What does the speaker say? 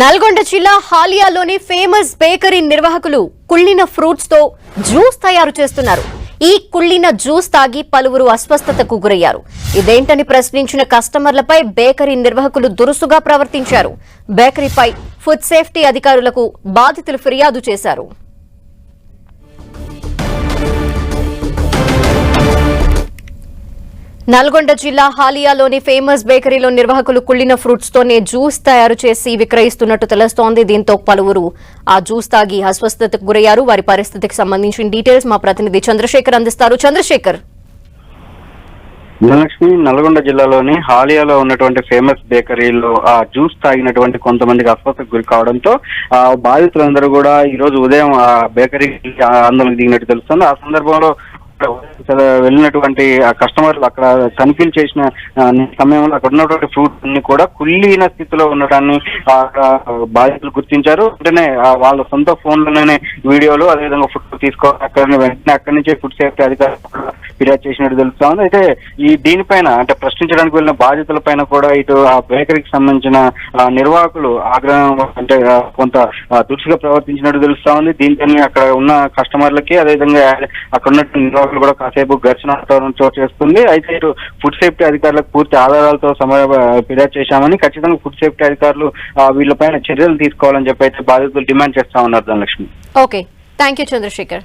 నల్గొండ జిల్లా హాలియాలోని famous bakery నిర్వాహకులు కుళ్ళిన ఫ్రూట్స్తో జ్యూస్ తయారు చేస్తున్నారు. ఈ కుళ్ళిన జ్యూస్ తాగి పలువురు అస్వస్థతకు గురయ్యారు. ఇదేంటని ప్రశ్నించిన కస్టమర్లపై బేకరీ నిర్వాహకులు దురుసుగా ప్రవర్తించారు. బేకరీపై ఫుడ్ సేఫ్టీ అధికారులకు బాధితులు ఫిర్యాదు చేశారు. నల్గొండ జిల్లా హాలియాలోని ఫేమస్ బేకరీలో నిర్వాహకులు కుళ్ళిన ఫ్రూట్స్ తోనే జ్యూస్ తయారు చేసి విక్రయిస్తున్నట్టు తెలుస్తోంది. దీంతో పలువురు ఆ జ్యూస్ తాగి అస్వస్థతకు గురయ్యారు. వారి పరిస్థితికి సంబంధించిన డీటెయిల్స్ మా ప్రతినిధి చంద్రశేఖర్ అందిస్తారు. చంద్రశేఖర్. ధనలక్ష్మి నల్గొండ జిల్లాలోని హాలియాలో ఉన్నటువంటి ఫేమస్ బేకరీలో ఆ జ్యూస్ తాగినటువంటి కొంతమందికి అస్వస్థకు గురి కావడంతో ఆ బాధితులందరూ కూడా ఈ రోజు ఉదయం ఆ బేకరీ ఆందోళన దిగినట్టు తెలుస్తుంది. ఆ సందర్భంలో వెళ్ళినటువంటి ఆ కస్టమర్లు అక్కడ తనిఖీలు చేసిన సమయంలో అక్కడ ఉన్నటువంటి ఫ్రూట్స్ అన్ని కూడా కుళ్ళిన స్థితిలో ఉండటాన్ని బాధితులు గుర్తించారు. వెంటనే వాళ్ళ సొంత ఫోన్లోనే వీడియోలు అదేవిధంగా ఫుడ్ తీసుకో అక్కడ వెంటనే అక్కడి నుంచే ఫుడ్ సేఫ్టీ అధికారులు ఫిర్యాదు చేసినట్టు తెలుస్తోంది అయితే ఈ దీనిపైన అంటే ప్రశ్నించడానికి వెళ్ళిన బాధితుల పైన కూడా ఇటు ఆ బేకరీకి సంబంధించిన నిర్వాహకులు ఆగ్రహం అంటే కొంత దురుసుగా ప్రవర్తించినట్టు తెలుస్తా ఉంది. దీంతో అక్కడ ఉన్న కస్టమర్లకి అదేవిధంగా అక్కడ ఉన్న నిర్వాహకులు కూడా కాసేపు ఘర్షణ వాతావరణం చోటు చేస్తుంది అయితే ఇటు ఫుడ్ సేఫ్టీ అధికారులకు పూర్తి ఆధారాలతో సమయ ఫిర్యాదు చేశామని ఖచ్చితంగా ఫుడ్ సేఫ్టీ అధికారులు వీళ్ళ వీళ్ళపైన చర్యలు తీసుకోవాలని చెప్పి అయితే బాధితులు డిమాండ్ చేస్తా ఉన్నారు Dhanalakshmi. Okay. Thank you Chandrashekar.